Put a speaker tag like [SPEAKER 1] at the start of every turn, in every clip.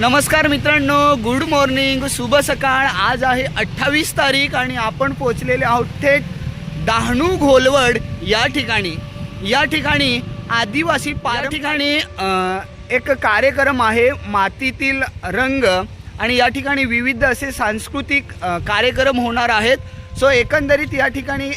[SPEAKER 1] नमस्कार मित्रांनो good morning शुभ सकाळ. आज आहे अठ्ठावीस तारीख आणि आपण पोचलेले आहोत थेट डहाणू घोलवड या ठिकाणी. या ठिकाणी आदिवासी पार ठिकाणी एक कार्यक्रम आहे मातीतील रंग. आणि या ठिकाणी विविध असे सांस्कृतिक कार्यक्रम होणार आहेत. सो एकंदरीत या ठिकाणी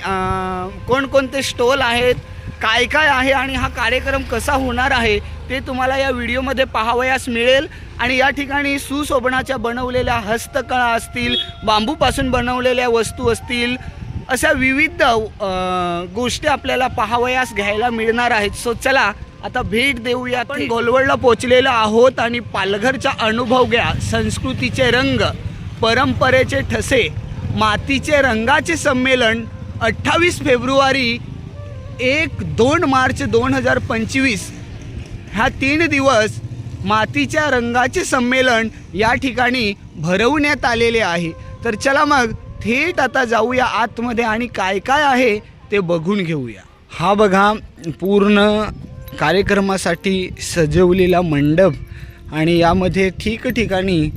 [SPEAKER 1] कोणकोणते स्टॉल आहेत काय काय आहे आणि हा कार्यक्रम कसा होणार आहे ते तुम्हाला या व्हिडिओमध्ये पाहावयास मिळेल. आणि या ठिकाणी सुशोभनाच्या बनवलेल्या हस्तकळा असतील बांबूपासून बनवलेल्या वस्तू असतील अशा विविध गोष्टी आपल्याला पाहावयास घ्यायला मिळणार आहेत. सो चला आता भेट देऊया. आपण गोलवडला पोचलेलो आहोत आणि पालघरचा अनुभव घ्या. संस्कृतीचे रंग परंपरेचे ठसे मातीचे रंगाचे संमेलन अठ्ठावीस फेब्रुवारी एक दोन मार्च दोन हजार पंचवीस. ह्या तीन दिवस मातीच्या रंगाचे संमेलन या ठिकाणी भरवण्यात आलेले आहे. तर चला मग थेट आता जाऊया आतमध्ये आणि काय काय आहे ते बघून घेऊया. हा बघा पूर्ण कार्यक्रमासाठी सजवलेला मंडप आणि यामध्ये ठिकठिकाणी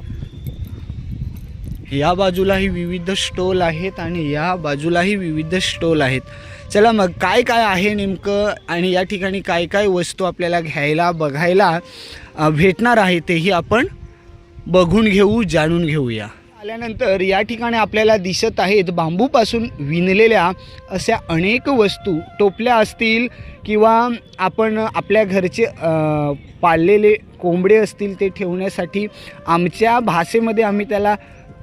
[SPEAKER 1] या बाजूलाही विविध स्टॉल आहेत आणि या बाजूलाही विविध स्टॉल आहेत. चला मग काय काय आहे नेमकं आणि या ठिकाणी काय काय वस्तू आपल्याला घ्यायला बघायला भेटणार आहे तेही आपण बघून घेऊ जाणून घेऊया. आल्यानंतर या ठिकाणी आपल्याला दिसत आहेत बांबूपासून विणलेल्या अशा अनेक वस्तू. टोपल्या असतील किंवा आपण आपल्या घरचे पाळलेले कोंबडे असतील ते ठेवण्यासाठी आमच्या भाषेमध्ये आम्ही त्याला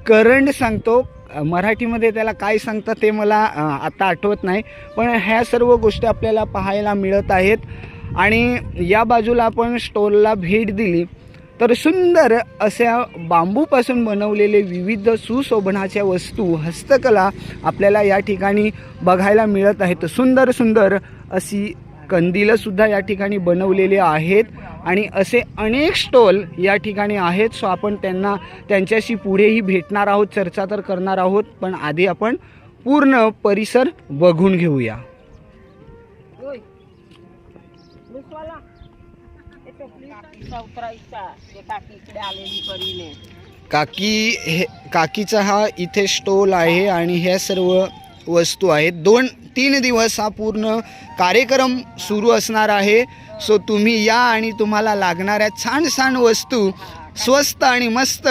[SPEAKER 1] करंड सांगतो. मराठीमध्ये त्याला काय सांगतात ते मला आत्ता आता आठवत नाही. पण ह्या सर्व गोष्टी आपल्याला पाहायला मिळत आहेत. आणि या बाजूला आपण स्टॉलला भेट दिली. तर सुंदर अशा बांबूपासून बनवलेले विविध सुशोभनाच्या वस्तू हस्तकला आपल्याला या ठिकाणी बघायला मिळत आहेत. सुंदर सुंदर अशी कंदिलंसुद्धा या ठिकाणी बनवलेले आहेत आणि असे अनेक स्टॉल या ठिकाणी आहेत. सो आपण त्यांना त्यांच्याशी पुढेही भेटणार आहोत चर्चा तर करणार आहोत पण आधी आपण पूर्ण परिसर बघून घेऊया.
[SPEAKER 2] उतरायचा ते काकीकडे आलेली परीने
[SPEAKER 1] काकी हे काकीचा हा इथे स्टॉल आहे आणि ह्या सर्व वस्तू आहेत. दोन तीन दिवस हा पूर्ण कार्यक्रम सुरू असणार आहे. सो तुम्ही या आणि तुम्हाला लागणाऱ्या छान छान वस्तू स्वस्त आणि मस्त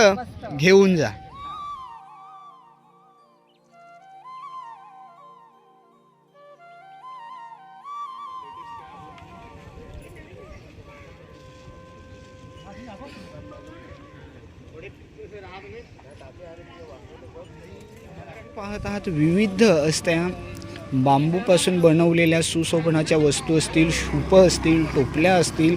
[SPEAKER 1] घेऊन जा. आहात विविध असत्या. बांबूपासून बनवलेल्या सुशोभनाच्या वस्तू असतील शूप असतील टोपल्या असतील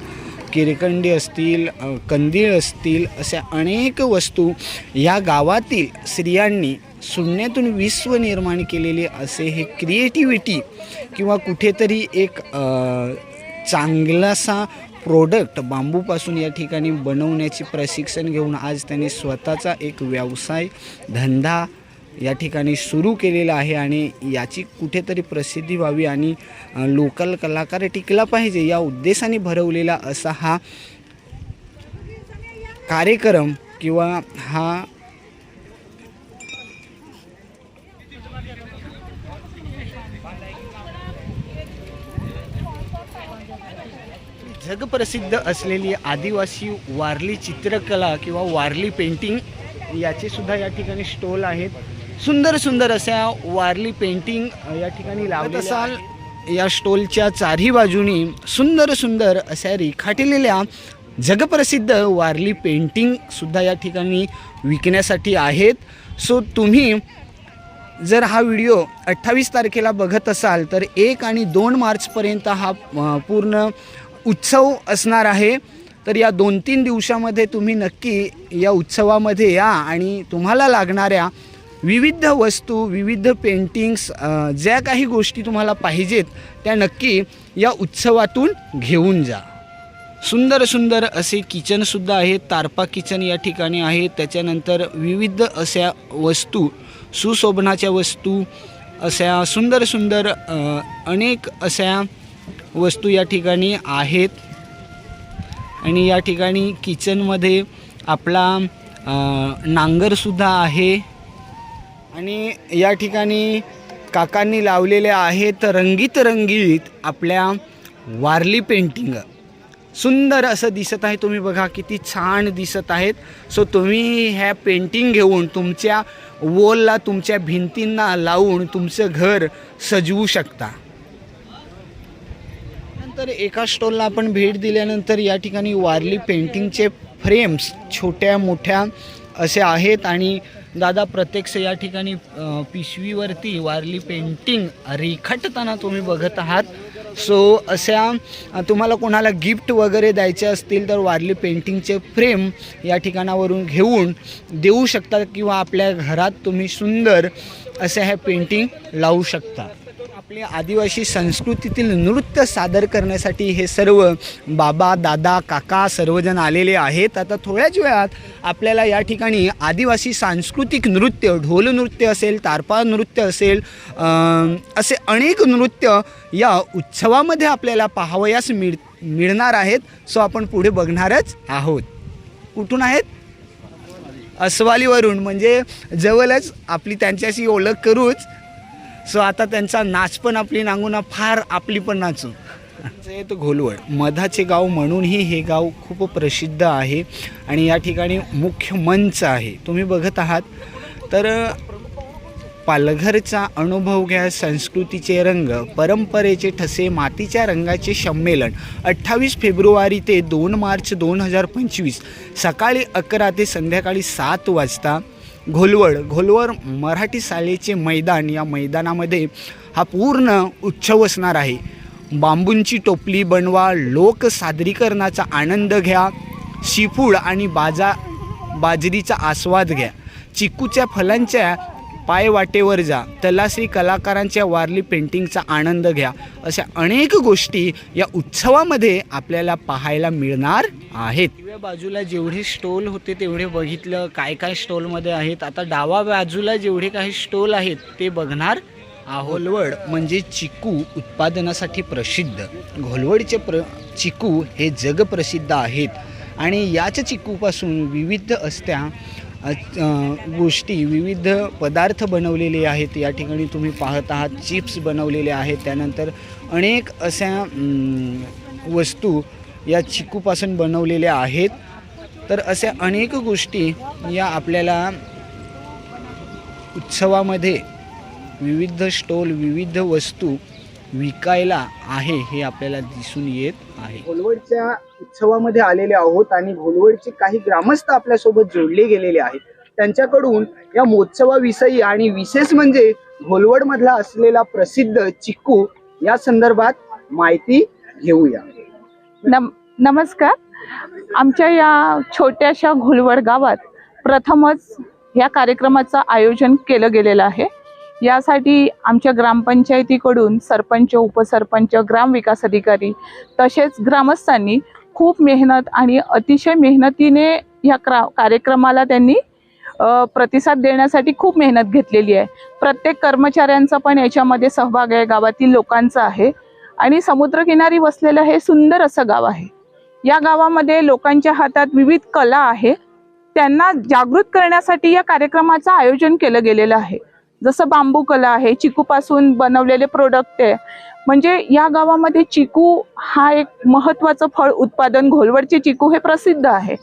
[SPEAKER 1] किरकंडी असतील कंदीळ कंदील असतील अशा अनेक वस्तू या गावातील स्त्रियांनी शून्यातून विश्व निर्माण केलेले असे हे क्रिएटिव्हिटी किंवा कुठेतरी एक चांगलासा प्रोडक्ट बांबूपासून या ठिकाणी बनवण्याचे प्रशिक्षण घेऊन आज त्यांनी स्वतःचा एक व्यवसाय धंदा या ठिकाणी सुरू केलेला आहे आणि याची कुठेतरी प्रसिद्धी व्हावी आणि लोकल कलाकार टिकला पाहिजे या उद्देशाने भरवलेला असा हा कार्यक्रम किंवा हा जगप्रसिद्ध असलेली आदिवासी वारली चित्रकला किंवा वारली पेंटिंग याचे सुद्धा या ठिकाणी स्टॉल आहेत. सुंदर सुंदर अशा वारली पेंटिंग या ठिकाणी लावत असाल या स्टॉलच्या चारही बाजूनी सुंदर सुंदर अशा रेखाटलेल्या जगप्रसिद्ध वारली पेंटिंग सुद्धा या ठिकाणी विकण्यासाठी आहेत. सो तुम्ही जर हा व्हिडिओ अठ्ठावीस तारखेला बघत असाल तर एक आणि दोन मार्चपर्यंत हा पूर्ण उत्सव असणार आहे. तर या दोन तीन दिवसामध्ये तुम्ही नक्की या उत्सवामध्ये या आणि तुम्हाला लागणाऱ्या विविध वस्तू विविध पेंटिंग्स ज्या काही गोष्टी तुम्हाला पाहिजेत त्या नक्की या उत्सवातून घेऊन जा. सुंदर सुंदर असे किचनसुद्धा आहेत तारपा किचन या ठिकाणी आहे त्याच्यानंतर विविध अशा वस्तू सुशोभनाच्या वस्तू अशा सुंदर सुंदर अनेक अशा वस्तू या ठिकाणी आहेत. आणि या ठिकाणी किचनमध्ये आपला नांगरसुद्धा आहे. आणि या ठिकाणी काकांनी लावलेले आहेत रंगीत रंगीत आपल्या वारली पेंटिंग सुंदर असं दिसत आहे. तुम्ही बघा किती छान दिसत आहेत. सो तुम्ही ह्या पेंटिंग घेऊन तुमच्या वॉलला तुमच्या भिंतींना लावून तुमचं घर सजवू शकता. नंतर एका स्टॉलला आपण भेट दिल्यानंतर या ठिकाणी वारली पेंटिंगचे फ्रेम्स छोट्या मोठ्या असे आहेत. आणि दादा प्रत्यक्ष या ठिकाणी पिशवीवरती वारली पेंटिंग रेखाटताना तुम्ही बघत आहात. सो अशा तुम्हाला कोणाला गिफ्ट वगैरे द्यायचे असतील तर वारली पेंटिंगचे फ्रेम या ठिकाणावरून घेऊन देऊ शकता किंवा आपल्या घरात तुम्ही सुंदर असे हे पेंटिंग लावू शकता. आपल्या आदिवासी संस्कृतीतील नृत्य सादर करण्यासाठी हे सर्व बाबा दादा काका सर्वजण आलेले आहेत. आता थोड्याच वेळात आपल्याला या ठिकाणी आदिवासी सांस्कृतिक नृत्य ढोल नृत्य असेल तारपा नृत्य असेल असे अनेक नृत्य या उत्सवामध्ये आपल्याला पाहावयास मिळ मिळणार आहेत. सो आपण पुढे बघणारच आहोत. कुठून आहेत? अस्वालीवरून. म्हणजे जवळच आपली त्यांच्याशी ओळख करूच सो आता त्यांचा नाच पण आपली नांगुना फार आपली पण नाचू. ते तो घोलवड मधाचे गाव म्हणूनही हे गाव खूप प्रसिद्ध आहे आणि या ठिकाणी मुख्य मंच आहे. तुम्ही बघत आहात. तर पालघरचा अनुभव घ्या संस्कृतीचे रंग परंपरेचे ठसे मातीच्या रंगाचे संमेलन. अठ्ठावीस फेब्रुवारी ते दोन मार्च दोन हजार पंचवीस. सकाळी अकरा ते संध्याकाळी सात वाजता घोलवड. घोलवड मराठी शाळेचे मैदान या मैदानामध्ये हा पूर्ण उत्सव असणार आहे. बांबूंची टोपली बनवा लोक सादरीकरणाचा आनंद घ्या सीफूड आणि बाजा बाजरीचा आस्वाद घ्या. चिकूच्या फलांच्या पायवाटेवर जा. तलाश्री कलाकारांच्या वारली पेंटिंगचा आनंद घ्या. अशा अनेक गोष्टी या उत्सवामध्ये आपल्याला पाहायला मिळणार आहेत. डाव्या बाजूला जेवढे स्टॉल होते तेवढे बघितलं काय काय स्टॉलमध्ये आहेत. आता डावा बाजूला जेवढे काही स्टॉल आहेत ते बघणार घोलवड म्हणजे चिकू उत्पादनासाठी प्रसिद्ध. घोलवडचे प्र चिकू हे जगप्रसिद्ध आहेत. आणि याच चिकूपासून विविध असत्या गोष्टी विविध पदार्थ बनवलेले आहेत. या ठिकाणी तुम्ही पाहत आहात चिप्स बनवलेले आहेत. त्यानंतर अनेक अशा वस्तू या चिकूपासून बनवलेल्या आहेत. तर अशा अनेक गोष्टी या आपल्याला उत्सवामध्ये विविध स्टॉल विविध वस्तू विकायला आहे हे आपल्याला दिसून येत आहे. घोलवडच्या उत्सवामध्ये आलेले आहोत आणि घोलवडचे काही ग्रामस्थ आपल्यासोबत जोडले गेलेले आहेत. त्यांच्याकडून या महोत्सवाविषयी आणि विशेष म्हणजे घोलवड मधला असलेला प्रसिद्ध चिक्कू या संदर्भात माहिती घेऊया.
[SPEAKER 3] नम नमस्कार. आमच्या या छोट्याशा घोलवड गावात प्रथमच या कार्यक्रमाचं आयोजन केलं गेलेलं आहे. यासाठी आमच्या ग्रामपंचायतीकडून सरपंच उपसरपंच ग्रामविकास अधिकारी तसेच ग्रामस्थांनी खूप मेहनत आणि अतिशय मेहनतीने या क्रा कार्यक्रमाला त्यांनी प्रतिसाद देण्यासाठी खूप मेहनत घेतलेली आहे. प्रत्येक कर्मचाऱ्यांचा पण याच्यामध्ये सहभाग आहे. गावातील लोकांचा आहे. आणि समुद्रकिनारी वसलेलं हे सुंदर असं गाव आहे. या गावामध्ये लोकांच्या हातात विविध कला आहे. त्यांना जागृत करण्यासाठी या कार्यक्रमाचं आयोजन केलं गेलेलं आहे. जसं बांबू कला आहे चिकूपासून बनवलेले प्रोडक्ट आहे. म्हणजे या गावामध्ये चिकू हा एक महत्त्वाचं फळ उत्पादन घोलवडचे चिकू हे प्रसिद्ध आहे.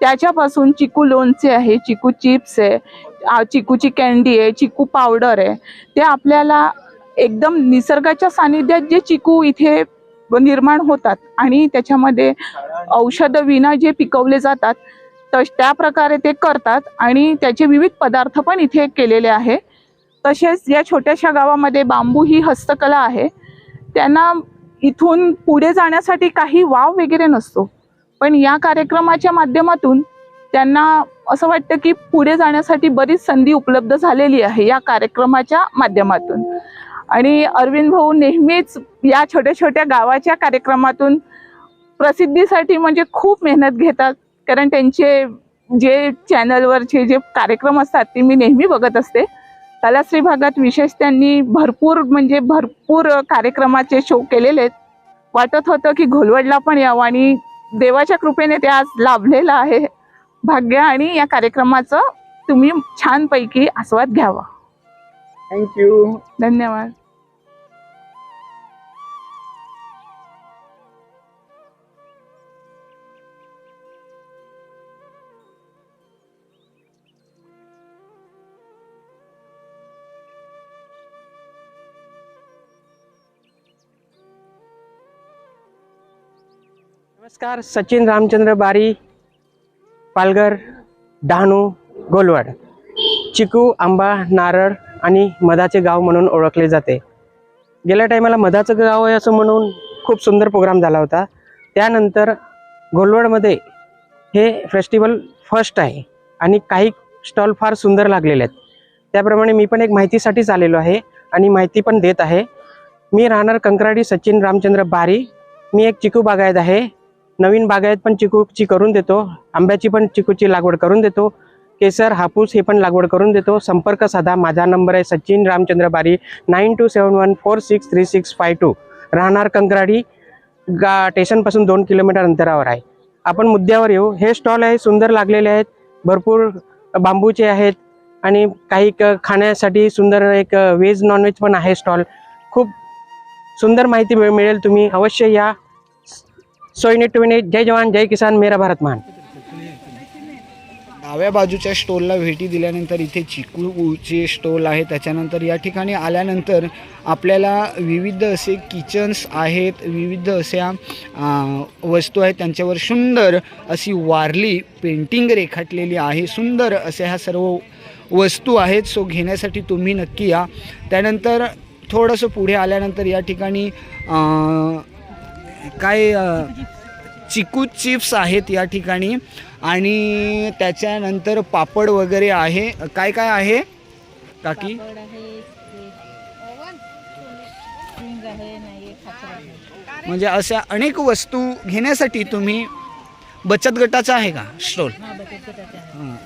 [SPEAKER 3] त्याच्यापासून चिकू लोणचे आहे चिकू चिप्स आहे चिकूची कॅन्डी आहे चिकू पावडर आहे. ते आपल्याला एकदम निसर्गाच्या सानिध्यात जे चिकू इथे निर्माण होतात आणि त्याच्यामध्ये औषधं विना जे पिकवले जातात तश त्या प्रकारे ते करतात आणि त्याचे विविध पदार्थ पण इथे केलेले आहे. तसेच या छोट्याशा गावामध्ये बांबू ही हस्तकला आहे. त्यांना इथून पुढे जाण्यासाठी काही वाव वगैरे नसतो. पण या कार्यक्रमाच्या माध्यमातून त्यांना असं वाटतं की पुढे जाण्यासाठी बरीच संधी उपलब्ध झालेली आहे या कार्यक्रमाच्या माध्यमातून. आणि अरविंद भाऊ नेहमीच या छोट्या छोट्या गावाच्या कार्यक्रमातून प्रसिद्धीसाठी म्हणजे खूप मेहनत घेतात. कारण त्यांचे जे चॅनलवरचे जे कार्यक्रम असतात ते मी नेहमी बघत असते. तलाश्री भागात विशेष त्यांनी भरपूर म्हणजे भरपूर कार्यक्रमाचे शो केलेले आहेत. वाटत होतं की घोलवडला पण यावं आणि देवाच्या कृपेने ते आज लाभलेलं आहे. भाग्य आणि या कार्यक्रमाचं तुम्ही छानपैकी आस्वाद घ्यावा.
[SPEAKER 1] थँक्यू
[SPEAKER 3] धन्यवाद.
[SPEAKER 4] नमस्कार सचिन रामचंद्र बारी पालघर डहाणू गोलवाड. चिकू आंबा नारळ आणि मधाचे गाव म्हणून ओळखले जाते. गेल्या टायमाला मधाचं गाव आहे असं म्हणून खूप सुंदर प्रोग्राम झाला होता. त्यानंतर घोलवडमध्ये हे फेस्टिवल फर्स्ट आहे आणि काही स्टॉल फार सुंदर लागलेले आहेत. त्याप्रमाणे मी पण एक माहितीसाठीच आलेलो आहे आणि माहिती पण देत आहे. मी राहणार कंकराडी सचिन रामचंद्र बारी. मी एक चिकू बागायत आहे. नवीन बागायत पण चिकूची करून देतो. आंब्याची पण चिकूची लागवड करून देतो. केसर हापूस हे पण लागवड करून देतो. संपर्क साधा. माझा नंबर आहे Sachin Ramchandra Bari nine two seven one four six three six five two. राहणार कंकराडी गा स्टेशनपासून दोन किलोमीटर अंतरावर आहे. आपण मुद्द्यावर येऊ. हे स्टॉल आहे सुंदर लागलेले आहेत. भरपूर बांबूचे आहेत. आणि काही क- खाण्यासाठी सुंदर एक व्हेज नॉनव्हेज पण आहे स्टॉल खूप सुंदर माहिती मिळ- मिळेल तुम्ही. अवश्य या. सोयने टुविने जय जवान जय किसान मेरा भारत महान
[SPEAKER 1] डाव्या बाजूच्या स्टॉलला भेटी दिल्यानंतर इथे चिकूचे स्टॉल आहे. त्याच्यानंतर या ठिकाणी आल्यानंतर आपल्याला विविध असे किचन्स आहेत विविध अशा वस्तू आहेत. त्यांच्यावर सुंदर अशी वारली पेंटिंग रेखाटलेली आहे. सुंदर अशा ह्या सर्व वस्तू आहेत. सो घेण्यासाठी तुम्ही नक्की या. त्यानंतर थोडंसं पुढे आल्यानंतर या ठिकाणी काय चिकू चिप्स आहेत या ठिकाणी आणि त्याच्यानंतर पापड वगैरे आहे. काय काय आहे? काकी? म्हणजे अशा अनेक वस्तू घेण्यासाठी तुम्ही बचत गटाचा आहे का? स्टॉल?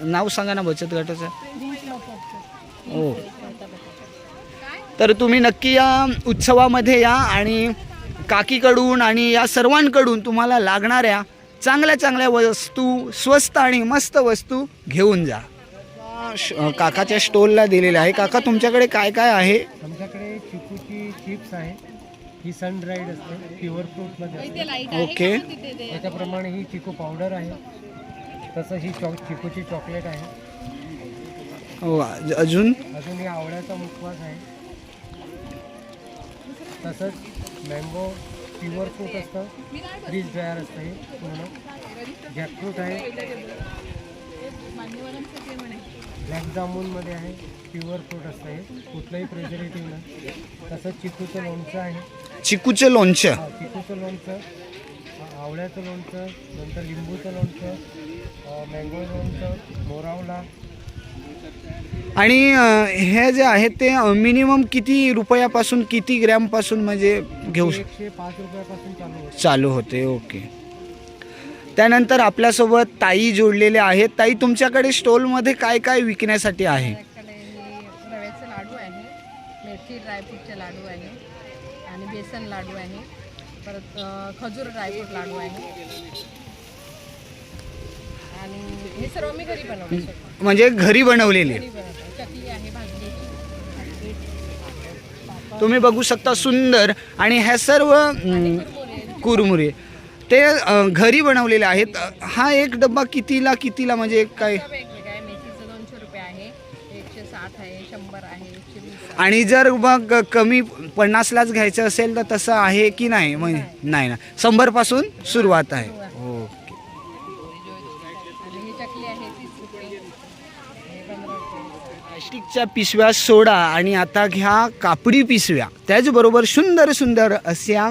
[SPEAKER 1] नाव सांगा ना बचत गटाचं. हो. तर तुम्ही नक्की या उत्सवामध्ये या आणि काकीकडून आणि या सर्वांकडून तुम्हाला लागणाऱ्या चांगल्या चांगल्या वस्तू स्वस्त आणि मस्त वस्तू घेऊन जा. श- काकाच्या स्टॉलला दिलेले आहे. काका तुमच्याकडे काय काय आहे?
[SPEAKER 5] आमच्याकडे चिकूची चिप्स आहे. ही सन ड्राईड असते. प्युअर फ्रूटमध्ये असते.
[SPEAKER 1] ओके.
[SPEAKER 5] त्याच्याप्रमाणे ही चिकू पावडर आहे. तसं ही चॉक चिकूची चॉकलेट आहे.
[SPEAKER 1] अज- अजून?
[SPEAKER 5] अजून ही आवळ्याचा मुखवास आहे. तसंच मँगो प्युअर फ्रूट असतं. फ्रीज ड्रायर असतं हे पूर्ण. जॅकफ्रूट आहे. ब्लॅक जामूनमध्ये आहे. प्युअर फ्रूट असतं हे. कुठलंही प्रिझर्वेटिव्ह नाही तसंच चिकूचं लोणचं आहे.
[SPEAKER 1] चिकूचं लोणचं.
[SPEAKER 5] हा, चिकूचं लोणचं आवळ्याचं लोणचं नंतर लिंबूचं लोणचं मँगो लोणचं मोरावला
[SPEAKER 1] आणि हे जे आहे ते मिनिमम किती रुपयापासून किती ग्रॅमपासून म्हणजे घेऊ शक
[SPEAKER 5] एकशे पाच रुपयापासून चालू होतं.
[SPEAKER 1] ओके. त्यानंतर आपल्यासोबत ताई जोडलेले आहेत. ताई तुमच्याकडे स्टॉलमध्ये काय काय विकण्यासाठी आहे?
[SPEAKER 2] रव्याचे लाडू आहे. मिरची ड्रायफ्रूटचे लाडू आहे. आणि बेसन लाडू आहे. परत खजूर ड्रायफ्रूट लाडू आहे. आणि हे सर्व मी घरी बनवतो. स्वतः.
[SPEAKER 1] म्हणजे घरी बनवलेले
[SPEAKER 2] घरी बनवतो. चकली आहे भाजणीची
[SPEAKER 1] तुम्ही बघू शकता सुंदर आणि ह्या सर्व अं, कुरमुरे. ते अं, घरी बनवलेले आहेत. हा एक डब्बा कितीला कितीला म्हणजे एक काय?
[SPEAKER 2] सर्व वेगवेगळं आहे. मेथीचं दोनशे रुपये आहे. एकशे साठ आहे शंभर आहे एकशे वीस आहे.
[SPEAKER 1] आणि जर मग कमी पन्नासलाच घ्यायचं असेल तर तसं आहे की नाही? म्हणजे नाही ना. शंभरपासून सुरुवात आहे. प्लास्टिकच्या पिशव्या सोडा आणि आता घ्या कापडी पिशव्या. त्याचबरोबर सुंदर सुंदर अशा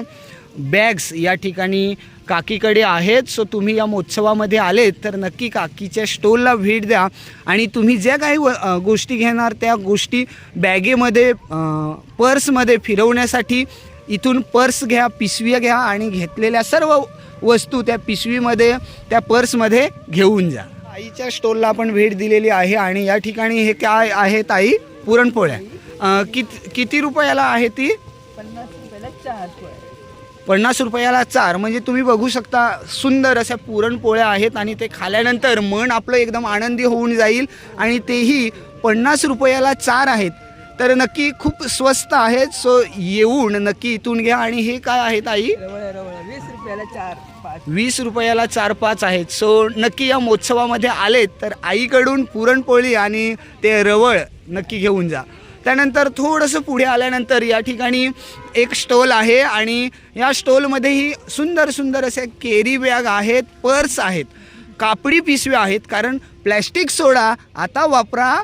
[SPEAKER 1] बॅग्स या ठिकाणी काकीकडे आहेत. सो तुम्ही या महोत्सवामध्ये आलेत तर नक्की काकीच्या स्टोलला भेट द्या. आणि तुम्ही ज्या काही व गोष्टी घेणार त्या गोष्टी बॅगेमध्ये पर्समध्ये फिरवण्यासाठी इथून पर्स घ्या पिशवी घ्या आणि घेतलेल्या सर्व वस्तू त्या पिशवीमध्ये त्या पर्समध्ये घेऊन जा. आईच्या स्टॉलला आपण भेट दिलेली आहे आणि या ठिकाणी हे काय आहे ताई? पुरणपोळ्या. अं, कित किती रुपयाला आहे ती?
[SPEAKER 2] पन्नास रुपयाला चार पोळ्या.
[SPEAKER 1] पन्नास रुपयाला चार. म्हणजे तुम्ही बघू शकता सुंदर अशा पुरणपोळ्या आहेत आणि ते खाल्यानंतर मन आपलं एकदम आनंदी होऊन जाईल आणि तेही पन्नास रुपयाला चार आहेत. तर नक्की खूप स्वस्त आहेत. सो येऊन नक्की इथून घ्या. आणि हे काय आहेत आई
[SPEAKER 6] वीस रुपयाला चार.
[SPEAKER 1] वीस रुपयाला चार पाच आहेत. सो नक्की या महोत्सवामध्ये आलेत तर आईकडून पुरणपोळी आणि ते रवळ नक्की घेऊन जा. त्यानंतर थोडंसं पुढे आल्यानंतर या ठिकाणी एक स्टॉल आहे आणि या स्टॉलमध्येही सुंदर सुंदर असे केरी बॅग आहेत पर्स आहेत. कापडी पिशव्या आहेत कारण प्लॅस्टिक सोडा आता वापरा.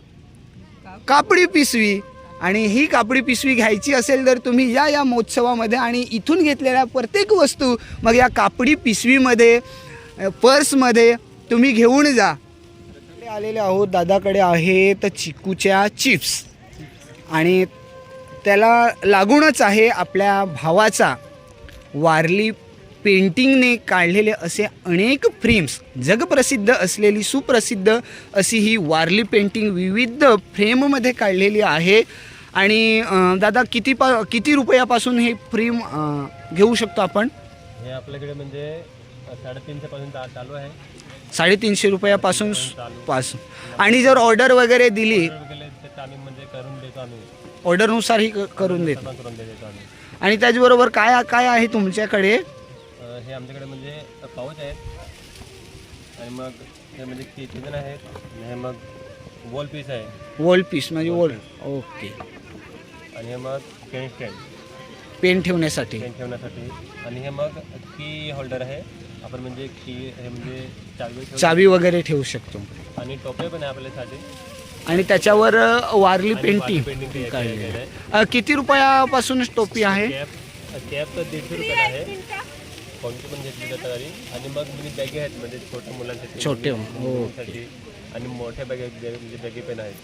[SPEAKER 1] कापडी पिशवी आणि ही कापडी पिशवी घ्यायची असेल तर तुम्ही या या महोत्सवामध्ये आणि इथून घेतलेल्या प्रत्येक वस्तू मग या कापडी पिशवीमध्ये पर्समध्ये तुम्ही घेऊन जा. आलेले आहोत दादाकडे आहेत चिकूच्या चिप्स. आणि त्याला लागूनच आहे आपल्या भावाचा वारली पेंटिंगने काढलेले असे अनेक फ्रेम्स जगप्रसिद्ध असलेली सुप्रसिद्ध अशी ही वारली पेंटिंग विविध फ्रेममध्ये काढलेली आहे. आणि दादा किती पा किती रुपयापासून हे फ्रेम घेऊ शकतो आपण?
[SPEAKER 7] हे आपल्याकडे म्हणजे अ, साडेतीनशे पासून चा- चालू आहे.
[SPEAKER 1] साडेतीनशे रुपयापासून पासून आणि जर ऑर्डर वगैरे दिली
[SPEAKER 7] म्हणजे
[SPEAKER 1] ऑर्डरनुसार ही करून देतो. आणि त्याचबरोबर काय काय आहे तुमच्याकडे?
[SPEAKER 7] हे आमच्याकडे म्हणजे पाऊच आहेत. आणि मग हे म्हणजे किचन आहेत. आणि हे मग वॉल पीस आहे.
[SPEAKER 1] वॉल पीस म्हणजे वॉल ओके
[SPEAKER 7] आणि हे मग पेन स्टँड
[SPEAKER 1] पेन ठेवण्यासाठी.
[SPEAKER 7] पेन ठेवण्यासाठी. आणि हे मग की होल्डर आहे. आपण म्हणजे की हे म्हणजे चावी ठेवू
[SPEAKER 1] चावी वगैरे ठेवू शकतो.
[SPEAKER 7] आणि टोपे पण आहे आपल्यासाठी.
[SPEAKER 1] आणि त्याच्यावर अ, वारली पेंटिंग
[SPEAKER 7] केलेलं
[SPEAKER 1] आहे.
[SPEAKER 7] आहे.
[SPEAKER 1] अ, किती रुपयापासून टोपी आहे?
[SPEAKER 7] कॅप कॅप तर दीडशे रुपयाला आहे. कोणती पण घेतली जातात आणि आणि मग म्हणजे बॅगे आहेत म्हणजे छोट्या मुलांसाठी
[SPEAKER 1] छोटे,
[SPEAKER 7] म्हणजे आणि मोठ्या बॅगे म्हणजे बॅगे पण आहेत.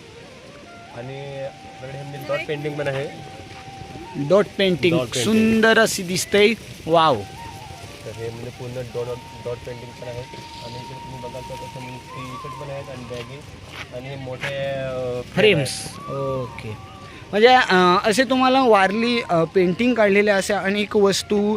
[SPEAKER 7] आणि आपल्याकडे म्हणजे डॉट पेंटिंग पण आहे.
[SPEAKER 1] डॉट पेंटिंग सुंदर अशी दिसते वाव.
[SPEAKER 7] तर हे म्हणजे पूर्ण डॉट डॉट पेंटिंग पण आहे. आणि इकडे तुम्ही बघाल तर तसं म्हणजे टी शर्ट पण आहेत आणि बॅगे. आणि मोठे
[SPEAKER 1] फ्रेम्स ओके. म्हणजे असे तुम्हाला वारली पेंटिंग काढलेल्या अशा अनेक वस्तू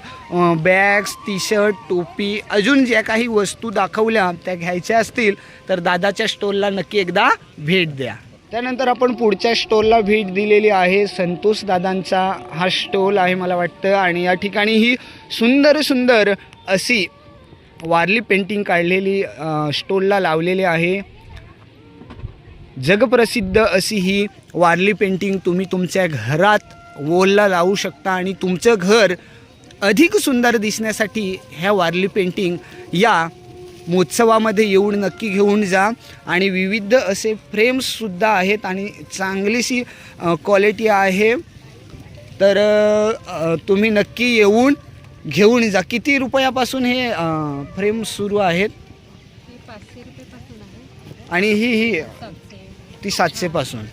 [SPEAKER 1] बॅग्स टी शर्ट टोपी अजून ज्या काही वस्तू दाखवल्या त्या घ्यायच्या असतील तर दादाच्या स्टॉलला नक्की एकदा भेट द्या. त्यानंतर आपण पुढच्या स्टॉलला भेट दिलेली आहे संतोष दादांचा. हा स्टॉल आहे मला वाटतं आणि या ठिकाणी ही सुंदर सुंदर अशी वारली पेंटिंग काढलेली अ, स्टॉलला लावलेली आहे. जगप्रसिद्ध अशी ही वारली पेंटिंग तुम्ही तुमच्या घरात वॉलला लावू शकता आणि तुमचं घर अधिक सुंदर दिसण्यासाठी ह्या वारली पेंटिंग या महोत्सवामध्ये येऊन नक्की घेऊन जा. आणि विविध असे फ्रेम्ससुद्धा आहेत आणि चांगलीशी क्वालिटी आहे. तर तुम्ही नक्की येऊन घेऊन जा. किती रुपयापासून हे फ्रेम सुरू आहेत? आणि ही ही ती सातशेपासून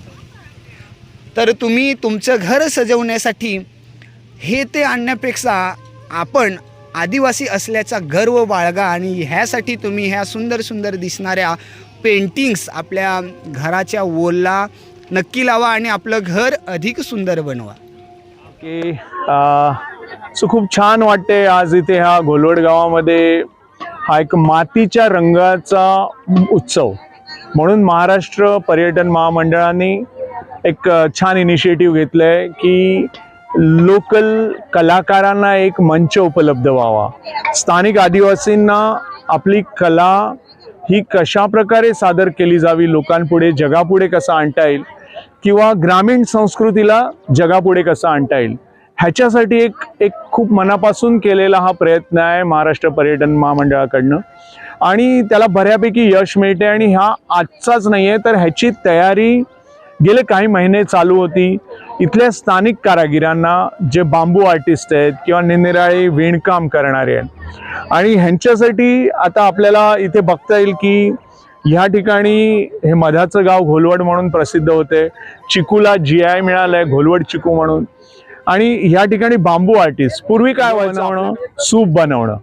[SPEAKER 1] तर तुम्ही तुमचं घर सजवण्यासाठी हे ते आणण्यापेक्षा आपण आदिवासी असल्याचा गर्व बाळगा आणि ह्यासाठी तुम्ही ह्या सुंदर सुंदर दिसणाऱ्या पेंटिंग्स आपल्या घराच्या वोलला नक्की लावा आणि आपलं घर अधिक सुंदर बनवा.
[SPEAKER 8] की सो खूप छान वाटते आज इथे ह्या घोलवड गावामध्ये हा एक मातीच्या रंगाचा उत्सव. म्हणून महाराष्ट्र पर्यटन महामंडळाने एक छान इनिशिएटिव्ह घेतलं आहे की लोकल कलाकारांना एक मंच उपलब्ध व्हावा. स्थानिक आदिवासींना आपली कला ही कशा प्रकारे सादर केली जावी लोकांपुढे जगापुढे कसं आणता येईल किंवा ग्रामीण संस्कृतीला जगापुढे कसं आणता येईल ह्याच्यासाठी एक एक खूप मनापासून केलेला हा प्रयत्न आहे महाराष्ट्र पर्यटन महामंडळाकडनं. आणि त्याला बऱ्यापैकी यश मिळते आणि हा आजचाच नाही आहे तर ह्याची तयारी गेले काही महिने चालू होती. इथल्या स्थानिक कारागिरांना जे बांबू आर्टिस्ट आहेत किंवा निरनिराळे विणकाम करणारे आहेत. आणि ह्यांच्यासाठी आता आपल्याला इथे बघता येईल की ह्या ठिकाणी हे मधाचं गाव घोलवड म्हणून प्रसिद्ध होते. चिकूला जी आय मिळालंय घोलवड चिकू म्हणून. आणि ह्या ठिकाणी बांबू आर्टिस्ट पूर्वी काय बनवणं. सूप बनवणं.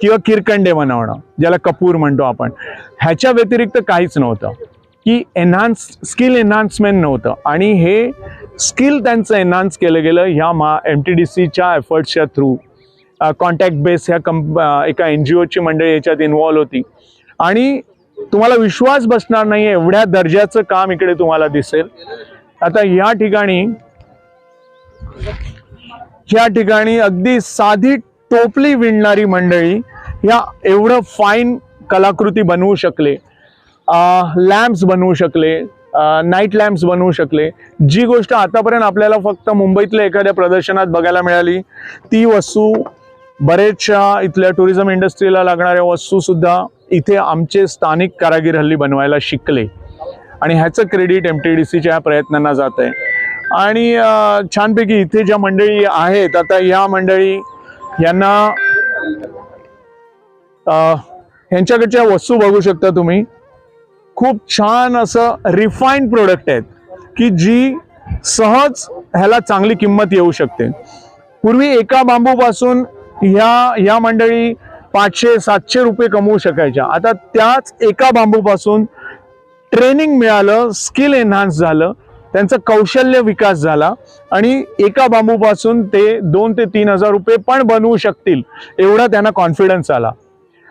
[SPEAKER 8] किंवा किरकंडे बनवणं ज्याला कपूर म्हणतो आपण. ह्याच्या व्यतिरिक्त काहीच नव्हतं. की एन्हान्स स्किल एन्हान्समेंट नव्हतं. आणि हे स्किल त्यांचं एन्हान्स केलं गेलं ह्या मा एम टी डी सीच्या एफर्ट्सच्या थ्रू कॉन्टॅक्ट बेस ह्या कंप एका एन जी ओची मंडळी याच्यात इन्व्हॉल्व होती. आणि तुम्हाला विश्वास बसणार नाही एवढ्या दर्जाचं काम इकडे तुम्हाला दिसेल. आता या ठिकाणी या ठिकाणी अगदी साधी टोपली विणणारी मंडळी या एवढं फाईन कलाकृती बनवू शकले. लॅम्प्स बनवू शकले नाईट लॅम्प्स बनवू शकले. जी गोष्ट आतापर्यंत आपल्याला फक्त मुंबईतल्या एखाद्या प्रदर्शनात बघायला मिळाली ती वस्तू बरेचशा इथल्या टुरिझम इंडस्ट्रीला लागणाऱ्या वस्तू सुद्धा इथे आमचे स्थानिक कारागीर हल्ली बनवायला शिकले. आणि ह्याचं क्रेडिट एम टी डी सीच्या प्रयत्नांना जात आहे आणि छानपैकी इथे ज्या मंडळी आहेत आता या मंडळी यांना यांच्याकडच्या वस्तू बघू शकता तुम्ही. खूप छान असं रिफाईंड प्रोडक्ट आहेत की जी सहज ह्याला चांगली किंमत येऊ शकते. पूर्वी एका बांबूपासून ह्या या मंडळी पाचशे सातशे रुपये कमवू शकायच्या. आता त्याच एका बांबूपासून ट्रेनिंग मिळालं स्किल एन्हान्स झालं. त्यांचं कौशल्य विकास झाला आणि एका बांबूपासून ते दोन ते तीन हजार रुपये पण बनवू शकतील एवढा त्यांना कॉन्फिडन्स आला.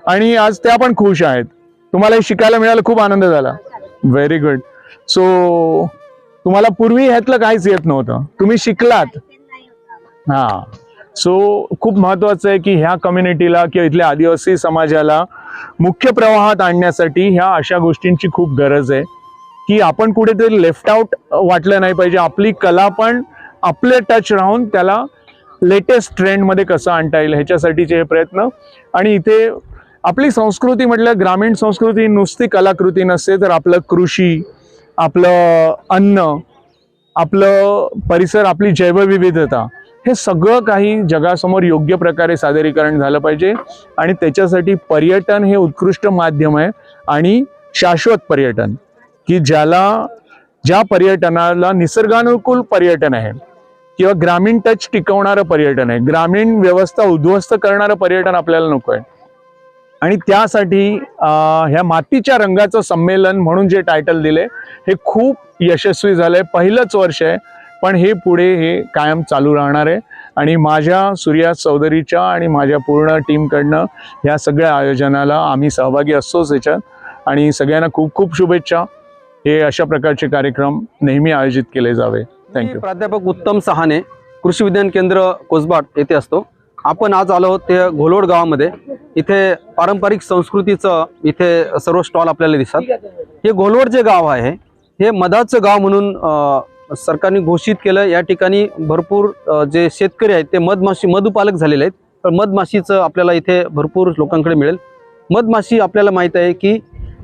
[SPEAKER 8] आणि आज त्या पण खुश आहेत. तुम्हाला हे शिकायला मिळालं खूप आनंद झाला. व्हेरी गुड सो तुम्हाला पूर्वी ह्यातलं काहीच येत नव्हतं. तुम्ही शिकलात. हा. सो खूप महत्वाचं आहे की ह्या कम्युनिटीला किंवा इथल्या आदिवासी समाजाला मुख्य प्रवाहात आणण्यासाठी ह्या अशा गोष्टींची खूप गरज आहे. की आपण कुठेतरी लेफ्ट आउट वाटलं नाही पाहिजे. आपली कला पण आपले टच राहून त्याला लेटेस्ट ट्रेंडमध्ये कसं आणता येईल ह्याच्यासाठीचे हे प्रयत्न. आणि इथे आपली संस्कृती म्हटलं ग्रामीण संस्कृती नुसती कलाकृती नसते तर आपलं कृषी आपलं अन्न आपलं परिसर आपली जैवविविधता हे सगळं काही जगासमोर योग्य प्रकारे सादरीकरण झालं पाहिजे. आणि त्याच्यासाठी पर्यटन हे उत्कृष्ट माध्यम आहे आणि शाश्वत पर्यटन. की ज्याला ज्या पर्यटनाला निसर्गानुकूल पर्यटन आहे किंवा ग्रामीण टच टिकवणारं पर्यटन आहे ग्रामीण व्यवस्था उद्ध्वस्त करणारं पर्यटन आपल्याला नको आहे. आणि त्यासाठी ह्या मातीच्या रंगाचं संमेलन म्हणून जे टायटल दिले हे खूप यशस्वी झालंय. पहिलंच वर्ष आहे पण हे पुढे हे कायम चालू राहणार आहे. आणि माझ्या सूर्या चौधरीच्या आणि माझ्या पूर्ण टीमकडनं ह्या सगळ्या आयोजनाला आम्ही सहभागी असतोच याच्यात. आणि सगळ्यांना खूप खूप शुभेच्छा. हे अशा प्रकारचे कार्यक्रम नेहमी आयोजित केले जावे. थँक्यू
[SPEAKER 9] प्राध्यापक उत्तम सहाने कृषी विज्ञान केंद्र कोसबाट येथे असतो. आपण आज आलो आहोत ते घोलोड गावामध्ये. इथे पारंपरिक संस्कृतीचं इथे सर्व स्टॉल आपल्याला दिसतात. हे घोलवड जे गाव आहे हे मधाचं गाव म्हणून सरकारने घोषित केलं. या ठिकाणी भरपूर जे शेतकरी आहेत ते मधमाशी मधुपालक झालेले आहेत. तर मधमाशीचं आपल्याला इथे भरपूर लोकांकडे मिळेल. मधमाशी आपल्याला माहीत आहे की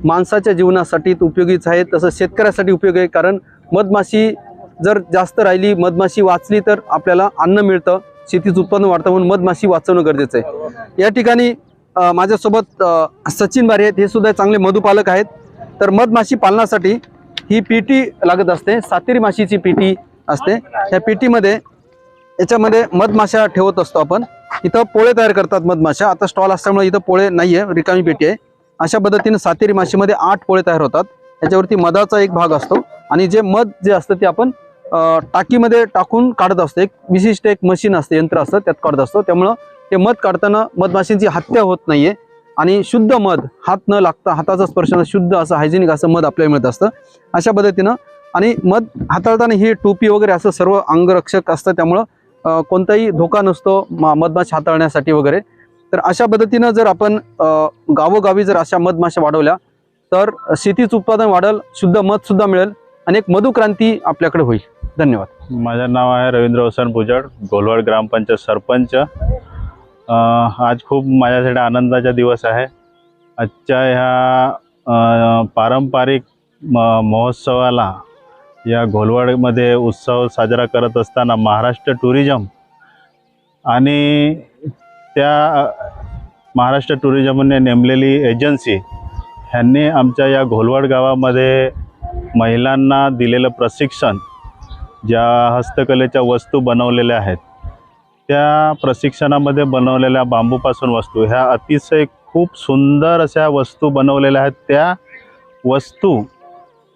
[SPEAKER 9] माणसाच्या जीवनासाठी उपयोगीच आहे तसं शेतकऱ्यासाठी उपयोगी आहे कारण मधमाशी जर जास्त राहिली मधमाशी वाचली तर आपल्याला अन्न मिळतं शेतीचं उत्पन्न वाढतं म्हणून मधमाशी वाचवणं गरजेचं आहे. या ठिकाणी माझ्यासोबत सचिन बारे आहेत हे सुद्धा चांगले मधुपालक आहेत. तर मधमाशी पालनासाठी ही पीटी लागत असते सातेरी माशीची पीटी असते. त्या पीटीमध्ये याच्यामध्ये मधमाशा ठेवत असतो आपण. इथं पोळे तयार करतात मधमाशा. आता स्टॉल असल्यामुळे इथं पोळे नाही आहे रिकामी पेटी आहे. अशा पद्धतीने सातेरी माशीमध्ये आठ पोळे तयार होतात. त्याच्यावरती मधाचा एक भाग असतो. आणि जे मध जे असतं ते आपण टाकीमध्ये टाकून काढत असतो. एक विशिष्ट एक मशीन असते यंत्र असतं त्यात काढत असतो. त्यामुळं ते मध काढताना मधमाशींची हत्या होत नाहीये. आणि शुद्ध मध हात न लागता हाताचा स्पर्श शुद्ध असं हायजेनिक असं मध आपल्याला मिळत असतं. अशा पद्धतीनं आणि मध हाताळताना ही टोपी वगैरे असं सर्व अंगरक्षक असतं. त्यामुळं कोणताही धोका नसतो म- मधमाशी हाताळण्यासाठी वगैरे. तर अशा पद्धतीनं जर आपण गावोगावी जर अशा मधमाशा वाढवल्या तर शेतीचं उत्पादन वाढेल शुद्ध मध सुद्धा मिळेल आणि एक मधुक्रांती आपल्याकडे होईल. धन्यवाद.
[SPEAKER 10] माझं नाव आहे रवींद्र वसंत पुजड घोलवाड ग्रामपंचायत सरपंच. आज खूप माझ्यासाठी आनंदाचा दिवस आहे. आजच्या ह्या पारंपरिक म- महोत्सवाला या घोलवाडमध्ये उत्सव साजरा करत असताना महाराष्ट्र टुरिझम आणि त्या महाराष्ट्र टुरिझमने नेमलेली एजन्सी ह्यांनी आमच्या या घोलवाड गावामध्ये महिलांना दिलेलं प्रशिक्षण ज्या हस्तकलेच्या वस्तू बनवलेल्या आहेत त्या प्रशिक्षणामध्ये बनवलेल्या बांबूपासून वस्तू ह्या अतिशय खूप सुंदर अशा वस्तू बनवलेल्या आहेत. त्या वस्तू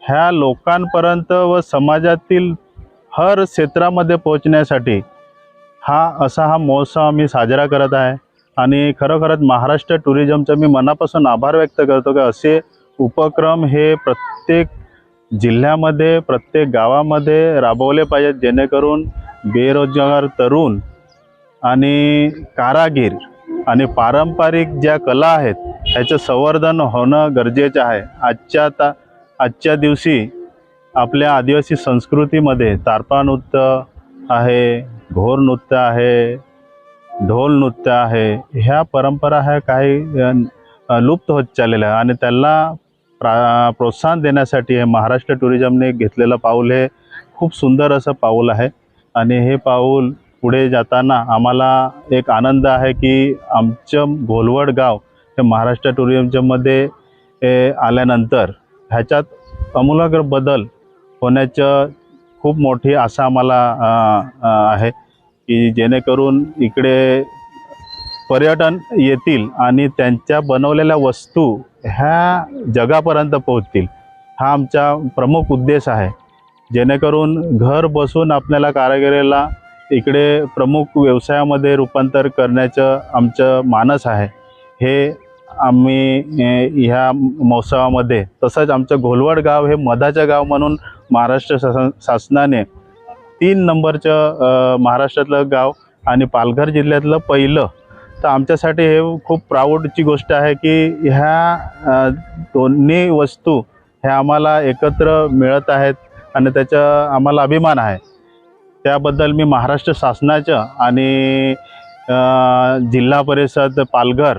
[SPEAKER 10] ह्या लोकांपर्यंत व समाजातील हर क्षेत्रामध्ये पोहोचण्यासाठी हा असा हा महोत्सव आम्ही साजरा करत आहे. आणि खरोखरच महाराष्ट्र टुरिझमचं मी मनापासून आभार व्यक्त करतो की असे उपक्रम हे प्रत्येक जिल्ह्यामध्ये प्रत्येक गावामध्ये राबवले पाहिजेत जेणेकरून बेरोजगार तरुण आणि कारागीर आणि पारंपरिक ज्या कला आहेत ह्याचं संवर्धन होणं गरजेचं आहे. आजच्या ता आजच्या दिवशी आपल्या आदिवासी संस्कृतीमध्ये तारपा नृत्य आहे घोर नृत्य आहे ढोल नृत्य आहे ह्या परंपरा ह्या काही लुप्त होत चाललेल्या आहे आणि त्याला प्रा प्रोत्साहन देण्यासाठी हे महाराष्ट्र टुरिझमने घेतलेलं पाऊल हे खूप सुंदर असं पाऊल आहे. आणि हे पाऊल पुढे जाताना आम्हाला एक आनंद आहे की आमचं घोलवड गाव हे महाराष्ट्र टुरिझमच्यामध्ये हे आल्यानंतर ह्याच्यात अमूलाग्र बदल होण्याचं खूप मोठी आशा आम्हाला आहे. की जेणेकरून इकडे पर्यटन येतील आणि त्यांच्या बनवलेल्या वस्तू ह्या जगापर्यंत पोहोचतील. हा आमचा प्रमुख उद्देश आहे. जेणेकरून घर बसून आपल्याला कारागिरीला इकडे प्रमुख व्यवसायामध्ये रूपांतर करण्याचं आमचं मानस आहे. हे आम्ही ह्या महोत्सवामध्ये तसंच आमचं घोलवड गाव हे मधाचं गाव म्हणून महाराष्ट्र शासन शासनाने तीन नंबरचं महाराष्ट्रातलं गाव आणि पालघर जिल्ह्यातलं पहिलं. तर आमच्यासाठी हे खूप प्राऊडची गोष्ट आहे की ह्या दोन्ही वस्तू ह्या आम्हाला एकत्र मिळत आहेत आणि त्याचा आम्हाला अभिमान आहे. त्याबद्दल मी महाराष्ट्र शासनाचं आणि जिल्हा परिषद पालघर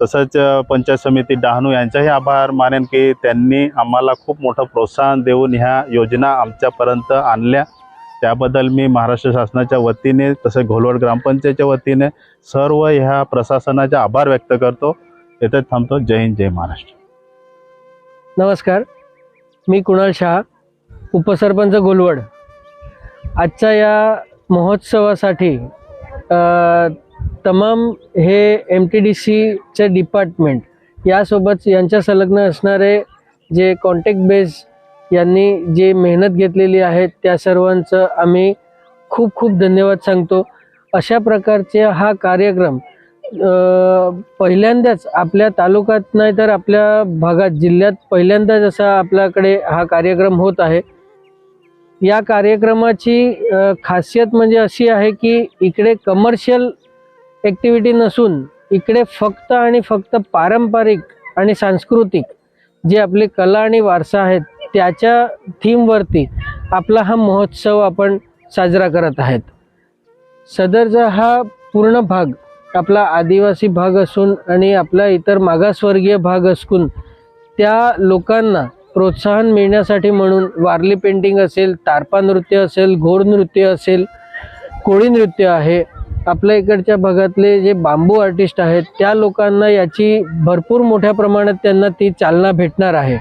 [SPEAKER 10] तसंच पंचायत समिती डहाणू यांचाही आभार मानेन की त्यांनी आम्हाला खूप मोठं प्रोत्साहन देऊन ह्या योजना आमच्यापर्यंत आणल्या. त्याबद्दल मी महाराष्ट्र शासनाच्या वतीने तसे घोलवड ग्रामपंचायतच्या वतीने सर्व ह्या प्रशासनाचा आभार व्यक्त करतो. येथे थांबतो. जय हिंद जय महाराष्ट्र.
[SPEAKER 6] नमस्कार. मी कुणाल शहा उपसरपंच गोलवड आजच्या या महोत्सवासाठी तमाम हे एम टी डी सीचे डिपार्टमेंट यासोबत यांच्या संलग्न असणारे जे कॉन्टॅक्ट बेस यांनी जे मेहनत घेतलेली आहे त्या सर्वांचं आम्ही खूप खूप धन्यवाद सांगतो. अशा प्रकारचे हा कार्यक्रम पहिल्यांदाच आपल्या तालुक्यात नाही तर आपल्या भागात जिल्ह्यात पहिल्यांदाच असा आपल्याकडे हा कार्यक्रम होत आहे. या कार्यक्रमाची खासियत म्हणजे अशी आहे की इकडे कमर्शियल ॲक्टिव्हिटी नसून इकडे फक्त आणि फक्त पारंपरिक आणि सांस्कृतिक जे आपली कला आणि वारसा आहेत त्याच्या थीमवरती आपला हा महोत्सव आपण साजरा करत आहेत. सदरचा हा पूर्ण भाग आपला आदिवासी भाग असून आणि आपला इतर मागासवर्गीय भाग असून त्या लोकांना प्रोत्साहन मिळण्यासाठी म्हणून वारली पेंटिंग असेल तारपा नृत्य असेल घोर नृत्य असेल कोळी नृत्य आहे आपल्या इकडच्या भागातले जे बांबू आर्टिस्ट आहेत त्या लोकांना याची भरपूर मोठ्या प्रमाणात त्यांना ती चालना भेटणार आहे.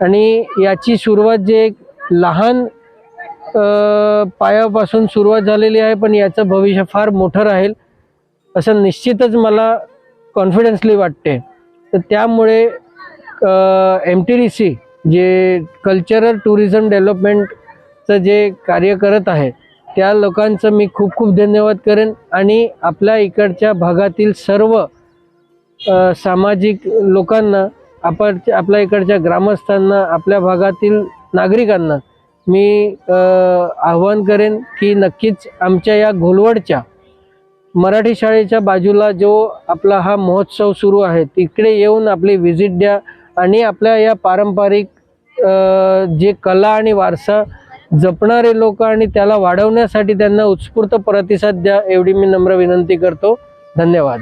[SPEAKER 6] आणि याची सुरुवात जे एक लहान पायापासून सुरुवात झालेली आहे पण याचं भविष्य फार मोठं राहील असं निश्चितच मला कॉन्फिडन्सली वाटते. तर त्यामुळे एम टी डी सी जे कल्चरल टुरिझम डेव्हलपमेंटचं जे कार्य करत आहे त्या लोकांचं मी खूप खूप धन्यवाद करेन आणि आपल्या इकडच्या भागातील सर्व सामाजिक लोकांना आपण आपल्या इकडच्या ग्रामस्थांना आपल्या भागातील नागरिकांना मी आवाहन आव्हान करेन की नक्कीच आमच्या या घोलवडच्या मराठी शाळेच्या बाजूला जो आपला हा महोत्सव सुरू आहे तिकडे येऊन आपली व्हिजिट द्या आणि आपल्या या पारंपरिक जे कला आणि वारसा जपणारे लोक आणि त्याला वाढवण्यासाठी त्यांना उत्स्फूर्त प्रतिसाद द्या एवढी मी नम्र विनंती करतो. धन्यवाद.